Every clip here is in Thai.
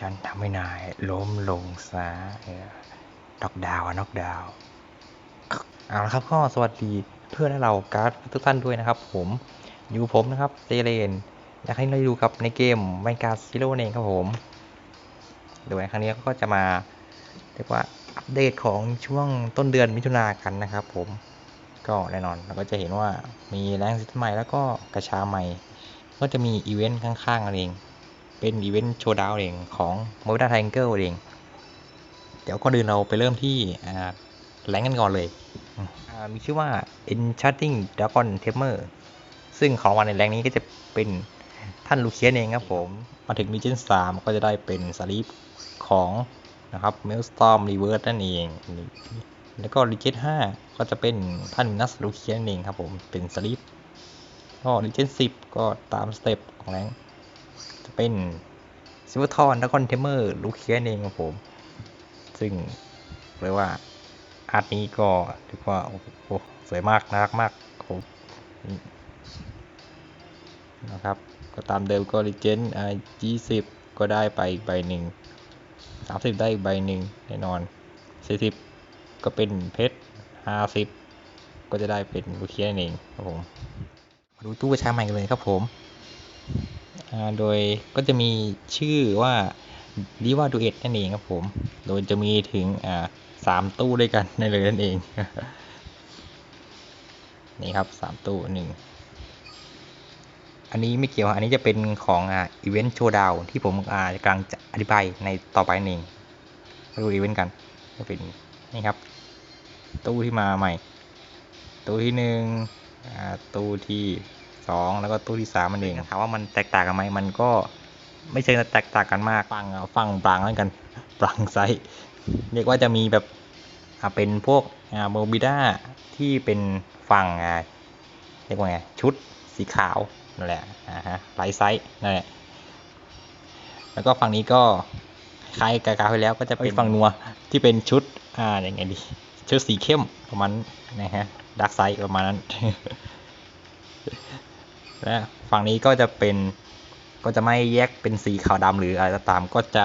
ฉันทำให้นายล้มลงซะเออน็อกดาวน์อะน็อกดาวเอาละครับก็สวัสดีเพื่อนและเราการ์ดทุกท่านด้วยนะครับ ผมอยู่ผมนะครับเซเลนอยากให้เราดูกับในเกมแวนการ์ดซิโร่เองครับผมโดยครั้งนี้ก็จะมาเรียกว่าอัปเดตของช่วงต้นเดือนมิถุนากันนะครับ ผมก็แน่นอนเราก็จะเห็นว่ามีแรงซิสใหม่แล้วก็กระชาใหม่ ก็จะมีอีเวนต์ข้างๆกันเอง เป็นอีเวนต์โชว์ดาวเองของโมบิ l าไทเกิลเองเดี๋ยวก่อนอื่นเราไปเริ่มที่อ่าแรงกันก่อนเลย มีชื่อว่า Enchanting Dragon Tamer ซึ่งของวันในแรงนี้ก็จะเป็นท่านลูเคียนเองครับผม มาถึง Region 3ก็จะได้เป็นสลีปของนะครับ Maelstrom Reverse นั่นเอง แล้วก็ Region 5ก็จะเป็นท่านนัสลูเคียนเองครับผม เป็นสลีปก็ Region 10ก็ตามสเต็ปของแรง จะเป็นซิวทอนแล้วก็เทมเมอร์ลูเคียนเองครับผม ซึ่งเรียกว่าอาร์ตนี้ก็เรียกว่าโอ้โหสวยมากน่ารักมากครับผมนะครับ ก็ตามเดิมก็รีเจนอ่ายี่สิบก็ได้ไปอีกใบหนึ่งสามสิบได้อีกใบหนึ่งแน่นอนสี่สิบก็เป็นเพชรห้าสิบก็จะได้เป็นลูเคียนเองครับผมมาดูตู้กระชาใหม่กันเลยครับผม โดยก็จะมีชื่อว่าดีว่าดูเอ็ดนั่นเองครับผม โดยจะมีถึงสามตู้ด้วยกันในเลยนั่นเอง นี่ครับสามตู้หนึ่งอันนี้ไม่เกี่ยว อันนี้จะเป็นของอีเวนต์โชว์ดาวที่ผมอ่ากำลังจะอธิบายในต่อไปนั่นเองมาดูอีเวนต์กัน ก็เป็นนี่ครับ ตู้ที่มาใหม่ ตู้ที่หนึ่งตู้ที่ สองแล้วก็ตู้ที่สามมันเองถามว่ามันแตกต่างกันไหมมันก็ไม่เชิงจะแตกต่างกันมากฟังเอาฟังปรางแล้วกันปรางไซส์เรียกว่าจะมีแบบอ่าเป็นพวกอ่าโมบิด้าที่เป็นฝั่งอ่าเรียกว่าไงชุดสีขาวนั่นแหละอ่าฮะไลท์ไซส์นั่นแหละแล้วก็ฝั่งนี้ก็คล้ายกากาไปแล้วก็จะเป็นฝั่งนัวที่เป็นชุดอ่าอย่างไงดีชุดสีเข้มประมาณนะฮะดักไซส์ประมาณนั้น และฝั่งนี้ก็จะเป็นก็จะไม่แยกเป็นสีขาวดำหรืออะไรตามก็จะ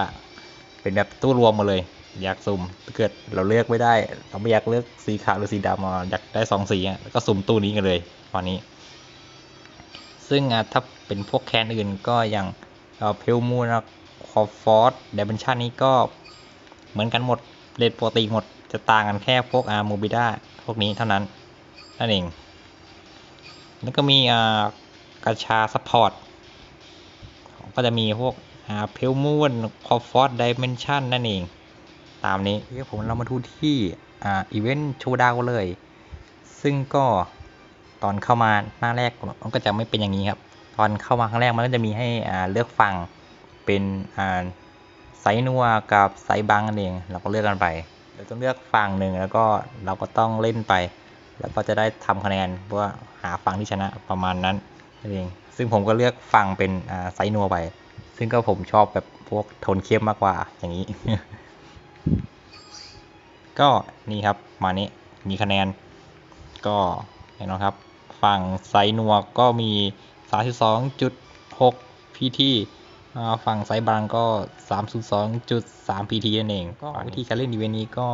เป็นแบบตู้รวมมาเลยอยากสุ่มเกิดเราเลือกไม่ได้ เราไม่อยากเลือกสีขาวหรือสีดำมาอยากได้สองสีอะก็สุ่มตู้นี้กันเลยตอนนี้ ซึ่งถ้าเป็นพวกแคนอื่นก็อย่างเพลมูนคอฟอร์ดเดบินชันนี้ก็เหมือนกันหมดเรทโปรตีหมดจะต่างกันแค่พวกอาร์โมบิด้าพวกนี้เท่านั้นนั่นเอง แล้วก็มีอ่า กระชาซัพพอร์ตก็จะมีพวกอ่าเพลมูนคอฟอร์ดดิเมนชันนั่นเอง ตามนี้เดี๋ยวผมเรามาดูที่อ่าอีเวนต์โชว์ดาวเลย ซึ่งก็ตอนเข้ามาหน้าแรกมันก็จะไม่เป็นอย่างนี้ครับ ตอนเข้ามาครั้งแรกมันก็จะมีให้อ่าเลือกฝั่งเป็นอ่าไซนัวกับไซบังนั่นเอง เราก็เลือกกันไป เราต้องเลือกฝั่งหนึ่งแล้วก็เราก็ต้องเล่นไป แล้วก็จะได้ทำคะแนนเพื่อหาฝั่งที่ชนะประมาณนั้น นั่นเอง ซึ่งผมก็เลือกฝั่งเป็นไซนัวไป ซึ่งก็ผมชอบแบบพวกโทนเข้มมากกว่าอย่างนี้ ก็นี่ครับ มานี้มีคะแนน ก็แน่นอนครับ ฝั่งไซนัวก็มี 32.6 PT อ่าฝั่งไซบางก็ 302.3 PT นั่นเอง ก็วิธีการเล่นอีเวนต์นี้ก็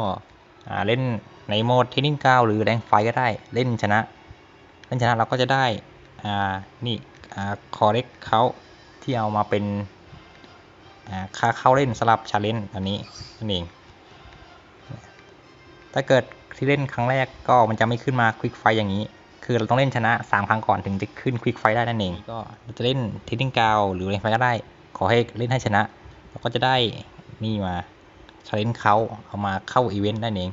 เล่นในโหมดเทนนิงก้าหรือแรงไฟก็ได้ เล่นชนะ เล่นชนะเราก็จะได้ นี่อ่าคอเร็กเขาที่เอามาเป็นค่าเข้าเล่นสลับชาเลนจ์อันนี้นั่นเอง ถ้าเกิดที่เล่นครั้งแรกก็มันจะไม่ขึ้นมาควิกไฟอย่างนี้ คือเราต้องเล่นชนะ 3 ครั้งก่อนถึงจะขึ้นควิกไฟได้นั่นเอง ก็จะเล่นเทนนิงกาวหรือแรงไฟก็ได้ ขอให้เล่นให้ชนะ เราก็จะได้นี่มาชาเลนจ์เขาเอามาเข้าอีเวนต์นั่นเอง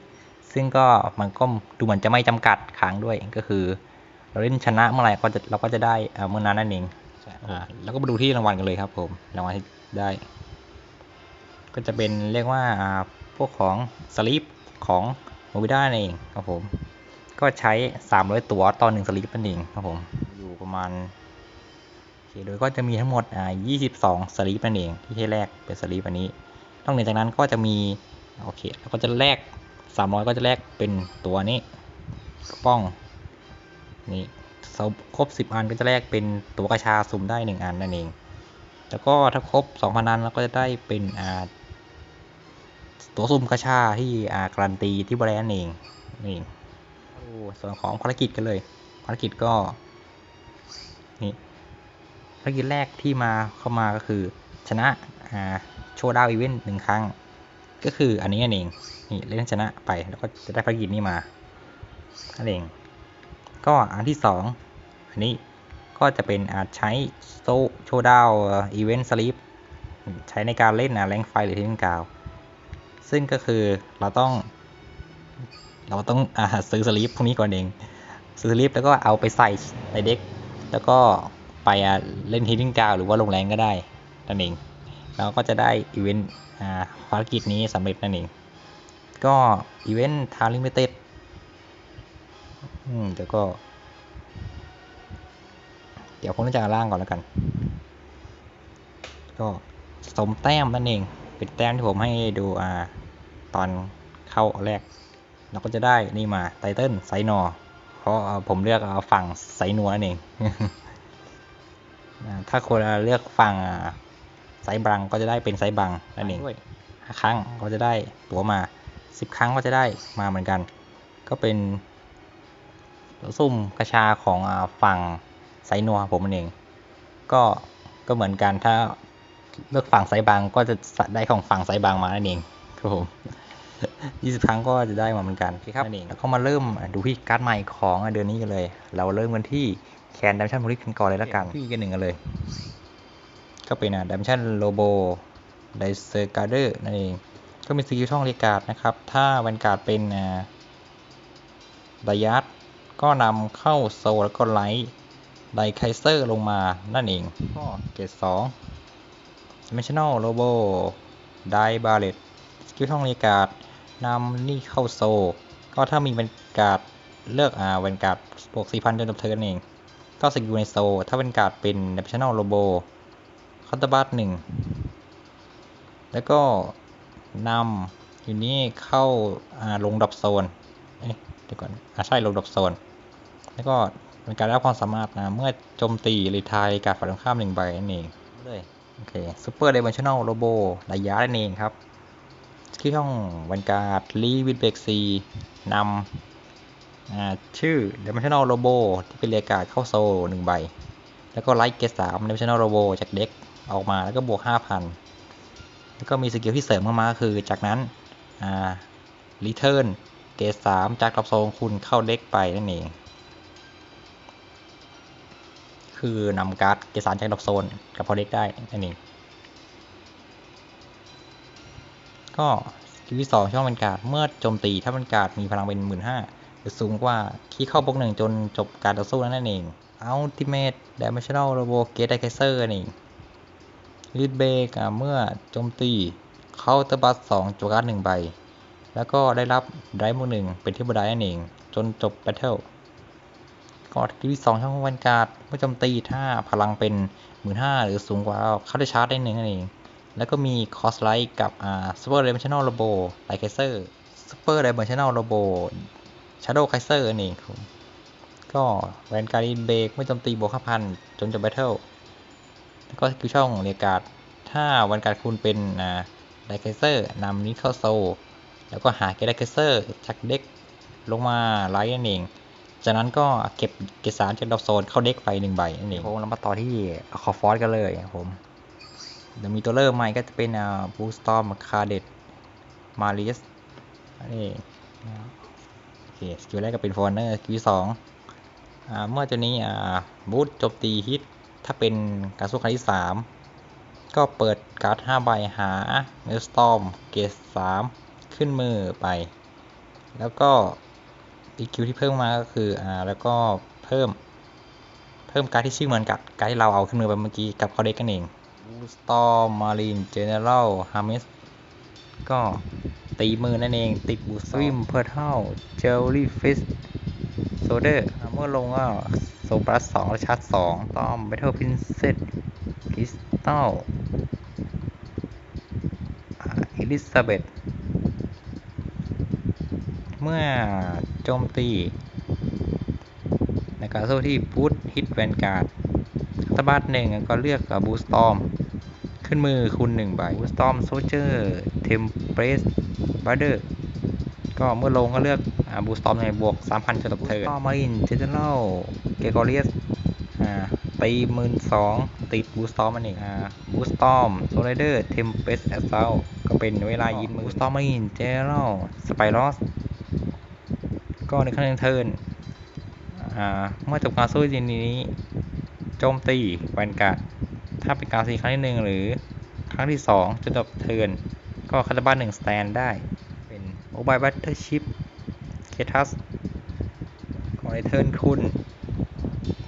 ซึ่งก็มันก็ดูเหมือนจะไม่จำกัดครั้งด้วยก็คือ เราเล่นชนะเมื่อไหร่ก็จะเราก็จะได้เอ่อเมื่อนั้นนั่นเองอ่าแล้วก็มาดูที่รางวัลกันเลยครับ ผมรางวัลที่ได้ ก็จะเป็นเรียกว่าอ่าพวกของสลิปของโมบิด้าเองครับผม ก็ใช้ 300 ตัวต่อหนึ่งสลิปนั่นเองครับผมอยู่ประมาณโอเคโดยก็จะมีทั้งหมดอ่า22 สลิปนั่นเอง ที่ให้แลกเป็นสลิปอันนี้นอกเหนือจากนั้นก็จะมี โอเค แล้วก็จะแลก 300 ก็จะแลกเป็นตัวนี้กระป้อง นี่ครบ 10 อันก็จะแลกเป็นตัวกระชาสุ่มได้ 1 อันนั่นเอง แล้วก็ถ้าครบ2,000นั้นเราก็จะได้เป็นอ่าตัวซุ่มกระชาที่อ่าการันตีที่บริเวณนั่นเองนี่ส่วนของภารกิจกันเลย ภารกิจก็นี่ภารกิจแรกที่มาเข้ามาก็คือ ชนะอ่าโชว์ดาวอีเวนต์หนึ่งครั้ง ก็คืออันนี้นั่นเองนี่เล่นชนะไปแล้วก็จะได้ภารกิจนี้มานั่นเอง ก็อันที่สองอันนี้ก็จะเป็นอาจใช้โซโชว์ดาวอีเวนต์สลิปใช้ในการเล่นนะแรงไฟหรือเทนกาว ซึ่งก็คือเราต้อง เราต้องอซื้อสลิปพวกนี้ก่อนเอง ซื้อสลิปแล้วก็เอาไปใส่ในเด็ก แล้วก็ไปเล่นฮิตติ้งกาวหรือว่าลงแรงก็ได้นั่นเองแล้วก็จะได้อีเวนต์ภารกิจนี้สำเร็จนั่นเอง ก็อีเวนต์ทาลิมิเต็ด อืมเดี๋ยวก็ เดี๋ยวผมจะล่างก่อนแล้วกัน ก็สมแต้มนั่นเอง เป็นแต้มที่ผมให้ดูอ่าตอนเข้าแรก เราก็จะได้นี่มาไตเติ้ลไซนอเพราะผมเลือกเอาฝั่งไซนัวนั่นเอง ถ้าคนเลือกฝั่งไซบังก็จะได้เป็นไซบังนั่นเองห้าครั้งก็จะได้ตั๋วมาสิบครั้งก็จะได้มาเหมือนกัน ก็เป็น ซุ่มกระชาของอ่าฝั่งไซนัวผมนั่นเอง ก็ก็เหมือนกันถ้าเลือกฝั่งไซบังก็จะได้ของฝั่งไซบังมานั่นเองครับผม20ครั้งก็จะได้มาเหมือนกันครับนั่นเองแล้วก็มาเริ่มดูที่การ์ดใหม่ของเดือนนี้กันเลย เราเริ่มกันที่แคนดัมชันโพลิสกันก่อนเลยละกันที่กันหนึ่งกันเลย ก็เป็นดัมชันโลโบไดเซอร์การ์เดอร์นั่นเอง ก็มีสกิลช่องเรียกการ์ดนะครับ ถ้าแวนการ์ดเป็นไดยัด ก็นำเข้าโซลแล้วก็ไลท์ไดไคเซอร์ลงมานั่นเองก็เกรดสองเมนชันแนลโลโบไดบาเลตสกิลช่องเรียกกาดนำนี่เข้าโซลก็ถ้ามีแวนการ์ดเลือกอ่าแวนการ์ดบวก4,000จนจบเทิร์นเอง ก็สกิลในโซลถ้าเป็นการ์ดเป็นเมนชันแนลโลโบคอร์ตบัตหนึ่งแล้วก็นำอยู่นี้เข้าอ่าลงดับโซน เอ๊ะเดี๋ยวก่อนอ่าใช่ลงดับโซน แล้วก็เป็นการได้รับความสามารถนะ เมื่อโจมตีหรือทายการฝ่ายตรงข้ามหนึ่งใบนั่นเองเลยโอเคซูเปอร์เดเมนชั่นแนลโรโบระยะนั่นเองครับที่ช่องวันการ์ดลีวิดเบกซีนำอ่าชื่อเดเมนชั่นแนลโรโบที่เป็นเรียกการ์ดเข้าโซหนึ่งใบ แล้วก็ไลท์เกตสามเดเมนชั่นแนลโรโบจากเด็กออกมาแล้วก็บวกห้าพันแล้วก็มีสกิลที่เสริมเข้ามาคือจากนั้นอ่ารีเทิร์นเกตสามจากกลับโซนคุณเข้าเด็กไปนั่นเอง คือนำการ์ดเกสารจากดอกโซนกับพอเด็กได้นั่นเองก็สกิลที่สองช่องบรรการ์ดเมื่อโจมตีถ้าบรรการ์ดมีพลังเป็นหมื่นห้าหรือสูงกว่าคีย์เข้าบวกหนึ่งจนจบการต่อสู้นั่นเอง Ultimate Dimensional Robo Gate Dicer นี่ลิดเบกเมื่อโจมตีเข้าตบัสสองจวการ์ดหนึ่งใบ แล้วก็ได้รับไดร์บวกหนึ่งเป็นที่บดายนั่นเอง จนจบแบทเทิล ก็ที่สองช่องวันการ์ดเมื่อโจมตีถ้าพลังเป็นหมื่นห้าหรือสูงกว่าเข้าได้ชาร์จได้หนึ่งนั่นเอง แล้วก็มีคอสไลท์กับอ่าซูเปอร์เดเมชันแนลโรโบไลเคเซอร์ซูเปอร์เดเมชันแนลโรโบชาร์โดไคเซอร์นั่นเองครับก็แวนการ์ดเบรกเมื่อโจมตีบวกห้าพันจนจบแบทเทิลแล้วก็คือช่องเรียกาดถ้าวันการ์ดคุณเป็นอ่าไลเคเซอร์นำนี้เข้าโซแล้วก็หาเกไลเคเซอร์จากเด็กลงมาไลท์นั่นเอง จากนั้นก็เก็บเกสารจากดอกโซนเข้าเด็กไปหนึ่งใบนั่นเองผมเรามาต่อที่คอฟอสกันเลยครับผมเดี๋ยวมีตัวเริ่มใหม่ก็จะเป็นอ่าบูสตอมคาเดตมาริสนี่โอเคสกิลแรกก็เป็นฟอนเนอร์สกิลสองอ่าเมื่อตัวนี้อ่าบูสโจมตีฮิตถ้าเป็นการสู้ครั้งที่สามก็เปิดการ์ดห้าใบหาเมลสตอมเกสสามขึ้นมือไป แล้วก็ อีคิวที่เพิ่มมาก็คืออ่าแล้วก็เพิ่มเพิ่มการที่ชื่อเหมือนกับการที่เราเอาขึ้นมือไปเมื่อกี้กับเขาเด็กกันเองบูสตอมมารีนเจเนอรัลฮามิสก็ตีมือนั่นเอง ติดบูสวิมเพิร์ทัลเจลลี่ฟิสโซเดอร์เมื่อลงก็โซบลัสสองและชาร์จสองตอมเบทเทิลพินเซตคริสตัลอิลิซาเบธ เมื่อโจมตี ในการสู้ที่บูทฮิตแวนการ์ดตบัตหนึ่งก็เลือกบูสตอม ขึ้นมือคุณหนึ่งใบ Storm Soldier Tempest Brother ก็เมื่อลงก็เลือกบูสตอมในบวก 3,000จนจบเทิร์น Marine General Gregorius อ่าตีหมื่นสองติดบูสตอมมันอีกอ่าบูสตอมโซลเดอร์เทมเปสแอสเซลก็เป็นเวลายินบูสตอมมารินเจเนอรัลสไปรอส ก็ในขั้นเทิร์นเมื่อจบการสู้ยินนี้ โจมตีแวนการ์ดถ้าเป็นการตีครั้งที่หนึ่งหรือครั้งที่สองจนจบเทิร์นก็คาตาบ้านหนึ่งสแตนได้ เป็นโมบายบัตเตอร์ชิพเคทัสก่อนในเทิร์นคุณ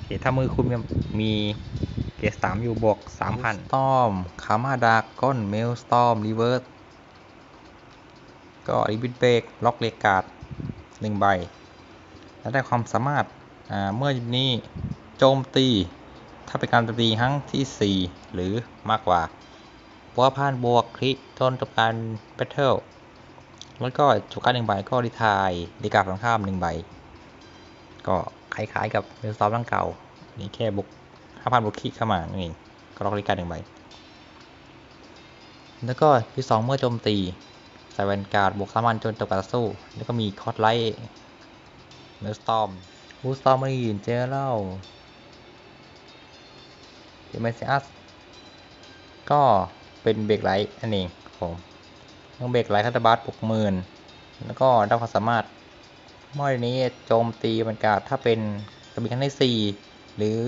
เคถ้ามือคุณมีเกรดสามอยู่บวกสามพันตอมคามาดาก้อนเมลสตอมรีเวิร์สก็รีบิทเบรกล็อกเลกาด หนึ่งใบ และได้ความสามารถาเมื่อนี้โจมตี ถ้าเป็นการโจมตีครั้งที่ 4 หรือมากกว่าบวกผ่านบวกคลิกจนจบการแบทเทิลแล้วก็จุการหนึ่งใบก็รีทายดีกาฝั่งข้ามหนึ่งใบ ก็คล้ายๆกับเมลซอฟร่างเก่า นี่แค่บุกห้าพันบุกคลิกเข้ามานั่นเองก็ล็อกดีกาหนึ่งใบ แล้วก็ที่สองเมื่อโจมตี ใส่แวนการ์ดบวกสามันจนจบการสู้ แล้วก็มีคอร์ดไลท์เมลสตอมบูสตอมมารีนเจเนอรัลเดมเซียสก็เป็นเบรกไลท์นั่นเองครับผมต้องเบรกไลท์คัตบัสปลุกหมื่นแล้วก็ได้ความสามารถมื่อนี้โจมตีบรรกาศถ้าเป็นกระบี่ครั้งที่ 4 หรือ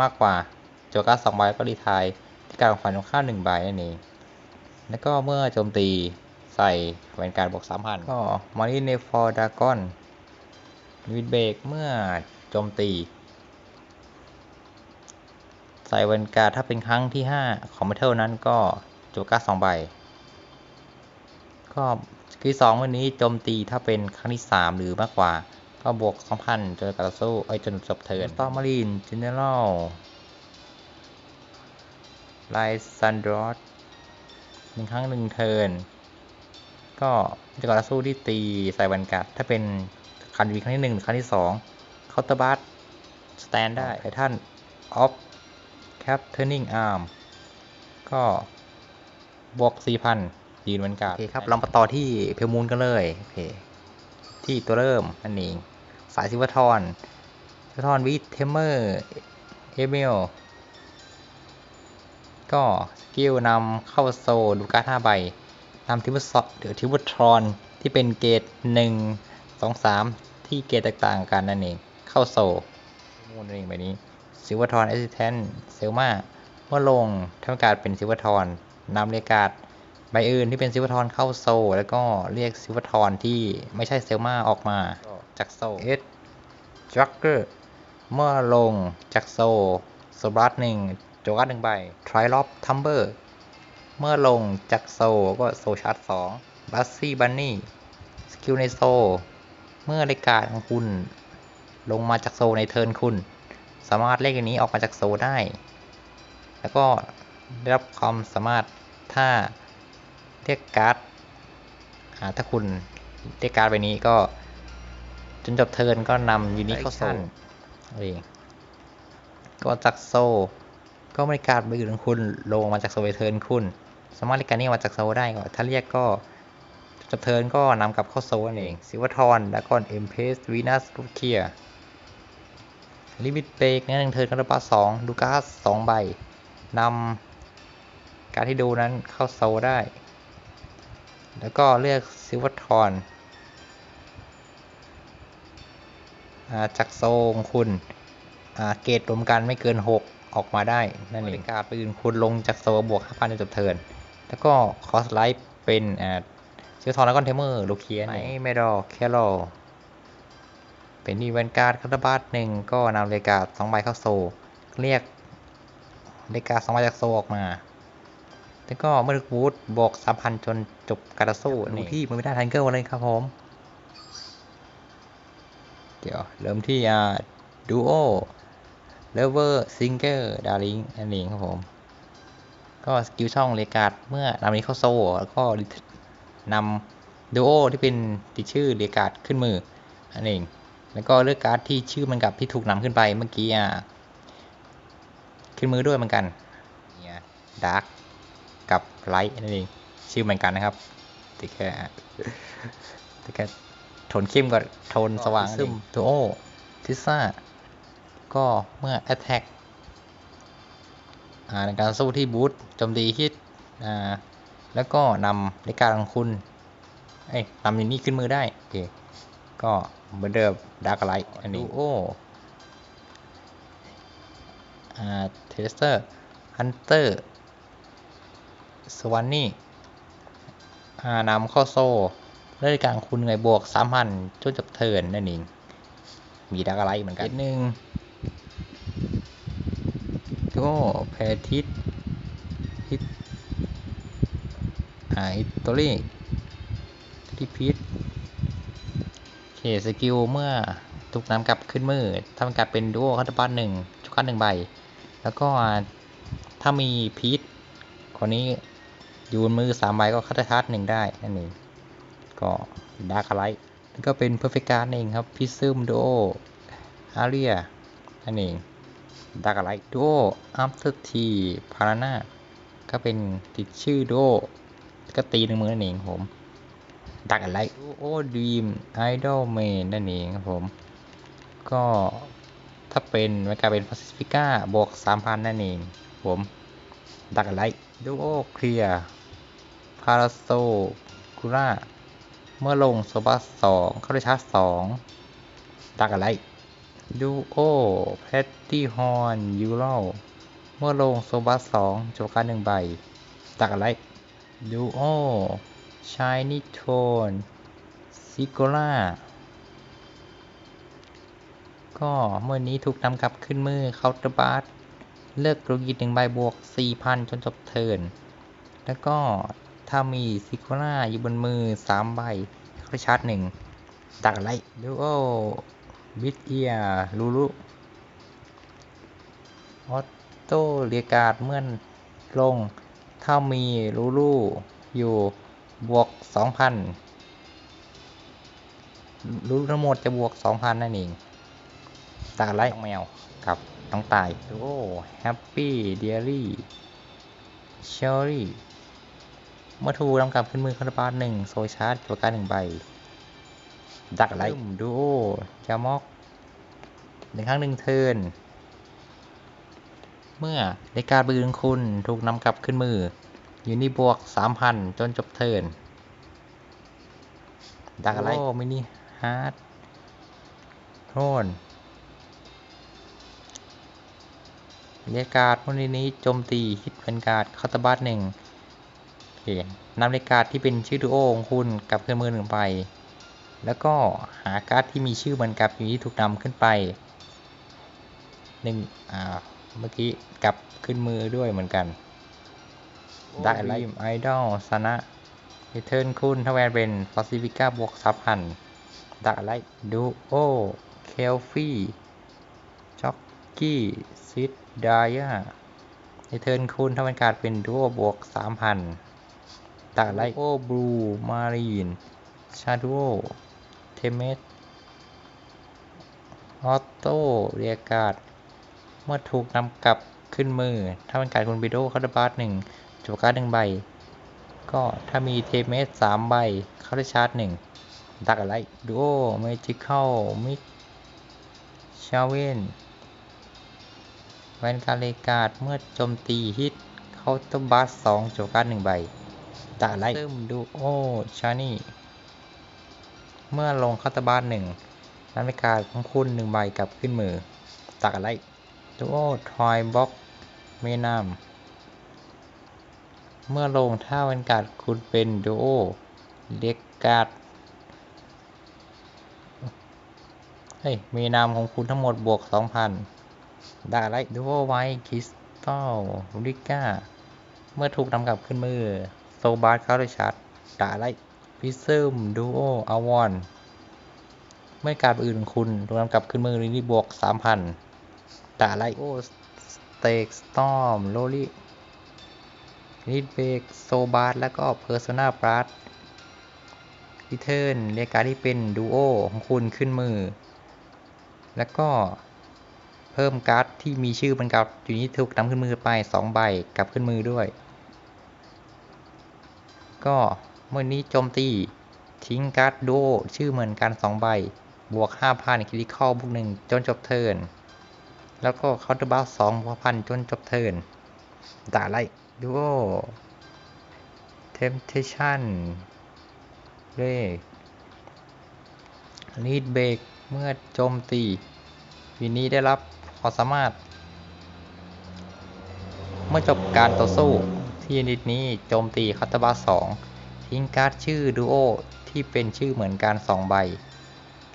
มากกว่าโจการ์ดสองใบก็รีไทายที่การของฝ่ายตรงข้าหนึ่งใบนั่นเอง แล้วก็เมื่อโจมตี ใส่แวนการบวก3,000ก็มารีเนฟอร์ดากอนวิดเบกเมื่อโจมตี ใส่แวนการถ้าเป็นครั้งที่ 5 ของเมทัลนั้นก็โจการสองใบ ก็คือสองวันนี้โจมตีถ้าเป็นครั้งที่ 3 หรือมากกว่า ก็บวก 2,000จนการต่อสู้ไอ้จนจบเทิร์นตอมารีนเจเนอรัลไลซันดรอสหนึ่งครั้งหนึ่งเทิร์น ก็จะการต่อสู้ที่ตีใส่แวนการ์ดถ้าเป็นคันวีครั้งที่หนึ่งหรือครั้งที่สองเคาน์เตอร์บัสสแตนได้ไททันออฟ Cap Turning Arm ก็บวก4,000ยืนบรรยากาศโอเคครับ เรามาต่อที่เพลมูนกันเลยโอเคที่ตัวเริ่มอันนี้ สายซิวทอนซิวทอนวิทเทมเมอร์เอเมลก็สกิลนำเข้าโซดูการ์ด5ใบ นำทิวซเดี๋ยวทิวทรอนที่เป็นเกรด1 2 3 ที่เกรดแตกต่างกันนั่นเอง เข้าโซมูนเองใบนี้ซิวอร์ทอนแอสซิสแทนเซลมาเมื่อลงทำการเป็นซิวอร์ทอนนำเรียกการ์ดใบอื่นที่เป็นซิวอร์ทอนเข้าโซ แล้วก็เรียกซิวอร์ทอนที่ไม่ใช่เซลมาออกมาจากโซเอสจักเกอร์เมื่อลงจากโซโซบรัสหนึ่งโจกัสหนึ่งใบทริลอปทัมเบอร์ เมื่อลงจากโซก็โซชาร์จสองบัสซี่บันนี่สกิลในโซ เมื่อรายการของคุณ ลงมาจากโซในเทิร์นคุณ สามารถเลขอันนี้ออกมาจากโซได้ แล้วก็ได้รับความสามารถถ้าเรียกการ์ดถ้าคุณเรียกการ์ดใบนี้ก็ จนจบเทิร์นก็นำยูนิคเข้าโซเองก็จากโซก็บริการใบอื่นของคุณลงมาจากโซไปเทิร์นคุณ สามารถเรียกการนี้มาจากโซได้ก็ถ้าเรียกก็จบเทิร์นก็นำกลับเข้าโซนเองซิวทอนแล้วก็เอ็มเพสวีนัสลูเคียลิมิตเบรกนี่หนึ่งเทิร์นคาร์บัสสองดูการ์ดสองใบนำการที่ดูนั้นเข้าโซได้ แล้วก็เลือกซิวอร์ทอนจากโซงคุณเกรดรวมกันไม่เกิน 6 ออกมาได้ นั่นเองการปืนคุณลงจากโซบวก 5,000ในจบเทิร์น แล้วก็คอสไลท์เป็นซิลทอนแล้วก็เทมเมอร์ลูเคียนไม่ดอแคโรเป็นอีเวนการ์ดคาร์บัสหนึ่งก็นำเรกาสองใบเข้าโซ เรียกเรกาสองใบจากโซออกมา แล้วก็เมื่อวูดบอกสามพันจนจบการต่อสู้นี่ที่มือไม่ได้ทันเกิลเลยครับผม เดี๋ยว เริ่มที่อ่าดูโอเลเวอร์ซิงเกิลดาริงนั่นเองครับผม ก็สกิลช่องเรกาดเมื่อนำนี้เข้าโซแล้วก็นำดูโอที่เป็นติดชื่อเรกาดขึ้นมือนั่นเองแล้วก็เลือกการ์ดที่ชื่อมันกับที่ถูกนำขึ้นไปเมื่อกี้อะขึ้นมือด้วยเหมือนกันเนี่ยดาร์กกับไลท์นั่นเองชื่อเหมือนกันนะครับแต่แค่แต่แค่โทนเข้มกับโทนสว่างซึมตัวโอทิซ่าก็เมื่อ Attack อ่า ในการสู้ที่บูธโจมตีฮิตอ่าแล้วก็นำในการของคุณเอ้ยนำมินี่ขึ้นมือได้โอเคก็เหมือนเดิมดาร์กไลท์อันนี้โออ่าเทสเตอร์ฮันเตอร์สวานนี่อ่านำเข้าโซ่เลื่อนการคุณไงบวกสามพันจนจบเทิร์นนั่นเองมีดาร์กไลท์เหมือนกันนิดนึง ก็แพทิสฮิตอาฮิตตอรี่ที่พิษเคสกิลเมื่อถูกนำกลับขึ้นมือทำการเป็นดูโอคัตบัตหนึ่งชุกคัตหนึ่งใบ แล้วก็ถ้ามีพีทคนนี้อยู่บนมือสามใบก็คัตาร์จหนึ่งได้นั่นเองก็ดาร์กไลท์แล้วก็เป็นเพอร์เฟกการ์ดเองครับพิซึมดูโออาเรียนั่นเอง ดาร์กไลท์ดูโออัพเตอร์ทีพาราน่าก็เป็นติดชื่อโอก็ตีหนึ่งมือนั่นเองผมดักไลท์โอดีมไอดอลเมนนั่นเองครับผม ก็ถ้าเป็นมันกลายเป็น Pacifica บวก3,000นั่นเองผมดักไลท์ดูโอเคลียพาราโซคูล่าเมื่อลงโซบัสสองเข้าได้ชาร์จสองดักไลท์ ดูโอแพตตี้ฮอนยูโรเมื่อลงโซบัสสองโจบการหนึ่งใบดักไลท์ดูโอชายนิโทนซิโกล่าก็เมื่อนี้ถูกนำกลับขึ้นมือเคาน์เตอร์บาร์เลือกกรุกิจหนึ่งใบบวก 4,000 จนจบเทิร์นแล้วก็ถ้ามีซิโคล่าอยู่บนมือ 3 ใบเขาชาร์จหนึ่งดักไลท์ดูโอ บิทเอียลูลูออโต้เรียกาดเมื่อลง ถ้ามีลูลูอยู่บวก 2,000ลูลูทั้งหมดจะบวก 2,000 นั่นเองตาไล่แมวกับน้องตายโอ้แฮปปี้เดียรี่เชอรี่เมื่อทูนำกลับขึ้นมือคาราบาลหนึ่งโซชาร์จตัวการหนึ่งใบ ดักไลท์ดูโอจามอกหนึ่งครั้งหนึ่งเทิร์นเมื่อในการบืนคุณถูกนำกลับขึ้นมือ อยู่นี่บวก3,000จนจบเทิร์นดักไลท์มินิฮาร์ดโทนเรียกการ์ดพวกนี้โจมตีฮิตเป็นการ์ดคาตาบัตหนึ่งโอเคนำเรียกการ์ดที่เป็นชื่อดูโอของคุณกลับขึ้นมือหนึ่งใบ แล้วก็หาการ์ดที่มีชื่อมันกับอยู่ที่ถูกนำขึ้นไปหนึ่งอ่าเมื่อกี้กลับขึ้นมือด้วยเหมือนกันได้ไลท์ไอดอลซานะรีเทิร์นคุณถ้าแวนเป็นฟอสซิฟิก้าบวกซับพันดักไลท์ดูโอเคลฟี่จ็อกกี้ซิดดายาในเทิร์นคุณถ้าเป็นการเป็นดูโอบวก3,000ตาไลโอบลูมารีนชาดูโอ เทเมสออโต้เรียกาดเมื่อถูกนำกลับขึ้นมือ ถ้าเป็นการคุณบิโดคาร์ดบาร์หนึ่งจบการ์ดหนึ่งใบ ก็ถ้ามีเทเมสสามใบเขาได้ชาร์จหนึ่งดักอะไรดูโอเมจิคอลมิกชาเวนแวนการเลกาดเมื่อโจมตีฮิตเคาน์เตอร์บัสสองโจการ์ดหนึ่งใบดักอะไรเติมดูโอชานี่ เมื่อลงคาตอร์บัสหนึ่งนาฬิกาของคุณหนึ่งใบกลับขึ้นมือดักอะไรดูโอทอยบ็อกเมนามเมื่อลงถ้าวันการ์ดคุณเป็นดูโอเด็กการ์ดเฮ้ยมีนามของคุณทั้งหมดบวก 2,000ได้ไรดูโอไวคริสตัลริก้า เมื่อถูกนำกลับขึ้นมือ โซบาร์เข้าได้ชาร์จด่าไร พิซึมดูโออาวอนเมื่อการอื่นของคุณถูกนำกลับขึ้นมือนี่บวก3,000ด่าไรโอสเต็กสตอมโลลี่นิดเบกโซบาร์แล้วก็เพอร์โซนาบลัสรีเทิร์นเรียกการที่เป็นดูโอของคุณขึ้นมือ แล้วก็เพิ่มการ์ดที่มีชื่อมันกับอยู่นี้ถูกนำขึ้นมือไป 2 ใบกลับขึ้นมือด้วย ก็ เมื่อนี้โจมตี ทิ้งการ์ดดูโอชื่อเหมือนกัน 2 ใบ บวก 5,000คริติคอลบวกหนึ่งจนจบเทิร์นแล้วก็คาน์ตอร์บาสองบวกพันจนจบเทิร์นด่าไล่ดูโอเทมเทชันเร่ลีดเบรกเมื่อโจมตีวินนี้ได้รับความสามารถ เมื่อจบการต่อสู้ที่ยูนิตนี้โจมตีคาตาบาสอง ทิ้งการ์ดชื่อดูโอที่เป็นชื่อเหมือนกัน2ใบ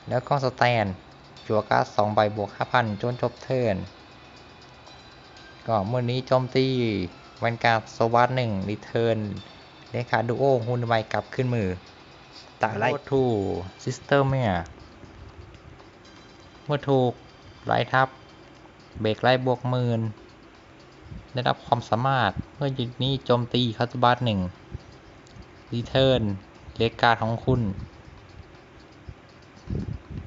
แล้วก็สแตนจัวการ์ด2ใบบวก 5,000 จนจบเทิร์นก็เมื่อนี้โจมตีแวนการ์ดโซวัตหนึ่งรีเทิร์นเลขาดูโอฮุนใบกลับขึ้นมือตาไลทูซิสเตอร์เมียเมื่อถูกไลทับ เบรกไล่บวกหมื่นได้รับความสามารถเมื่อยุดนี้โจมตีคาตุบัสหนึ่ง รีเทิร์นเลกการของคุณ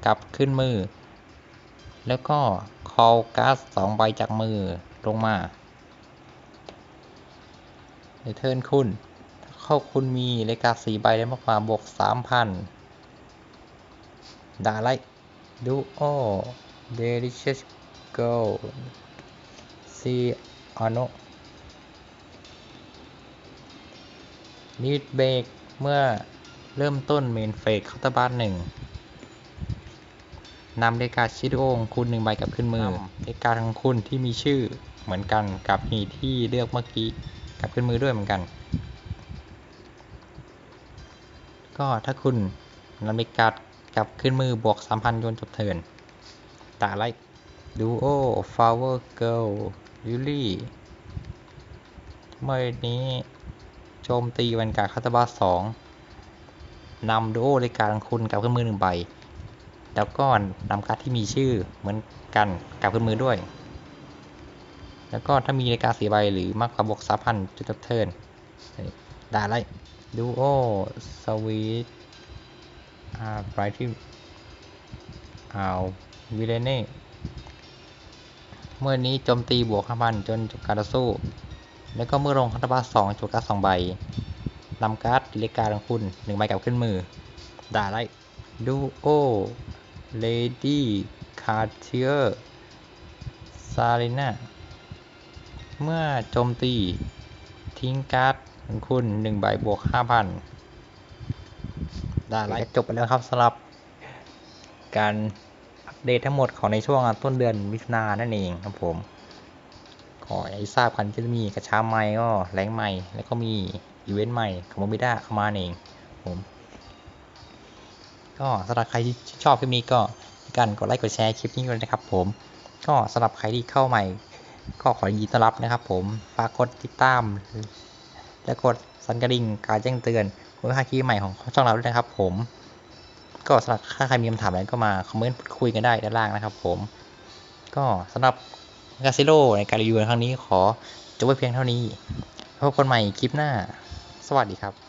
กลับขึ้นมือ แล้วก็คอลการ์ดสองใบจากมือลงมารีเทิร์นคุณ ถ้าเข้าคุณมีเลกการดสี่ใบได้มากกว่าบวกสามพันดาไลดูโอเดลิเชสโกซีอโน นีดเบรกเมื่อเริ่มต้นเมนเฟสเคาน์เตอร์บาร์หนึ่งนำเลกาชิดโอของคุณหนึ่งใบกลับขึ้นมือเลกาของคุณที่มีชื่อเหมือนกันกับมีที่เลือกเมื่อกี้กลับขึ้นมือด้วยเหมือนกัน ก็ถ้าคุณนำเลกากลับขึ้นมือบวก3,000จนจบเทิร์นตาไลดูโอฟาวเวอร์เกิลยูลี่เมื่อนี้ โจมตีแวนการ์ดคาตาบาสองนำดูโอเลกาของคุณกลับขึ้นมือหนึ่งใบ แล้วก็นำการ์ดที่มีชื่อเหมือนกันกลับขึ้นมือด้วย แล้วก็ถ้ามีเลการสีใบหรือมากกว่าบวกสามพันจุดจบเทิร์นด่าไล่ดูโอสวีทอาร์ไบรที่เอาวิเลเน่ เมื่อนี้โจมตีบวกห้าพันจนจบการสู้ แล้วก็เมื่อลงคัตบาสองจบการ์ดสองใบนำการ์ดเลกาของคุณหนึ่งใบกลับขึ้นมือ ด่าไล่ดูโอเลดี้คาร์เทียร์ซาลิน่าเมื่อโจมตีทิ้งการ์ดของคุณหนึ่งใบบวกห้าพันด่าไล่จบไปแล้วครับสำหรับการอัปเดตทั้งหมดของในช่วงต้นเดือนมิถุนายนนั่นเองครับผม ขอให้ทราบกันก็จะมีกระช้าใหม่ก็แรงใหม่แล้วก็มีอีเวนต์ใหม่ของโมบิด้าเข้ามาเองผมก็สำหรับใครที่ชอบคลิปนี้ก็กันกดไลค์กดแชร์คลิปนี้ด้วยนะครับผม ก็สำหรับใครที่เข้าใหม่ ก็ขอยินดีต้อนรับนะครับผมฝากกดติดตาม และกดสั่นกระดิ่งการแจ้งเตือนเพื่อให้คลิปใหม่ของช่องเราด้วยนะครับ ผม ก็สำหรับถ้าใครมีคำถามอะไรก็มาคอมเมนต์พูดคุยกันได้ด้านล่างนะครับ ผม ก็สำหรับ กาซิโลในการรีวิวครั้งนี้ขอจบไว้เพียงเท่านี้ พบกันใหม่คลิปหน้า สวัสดีครับ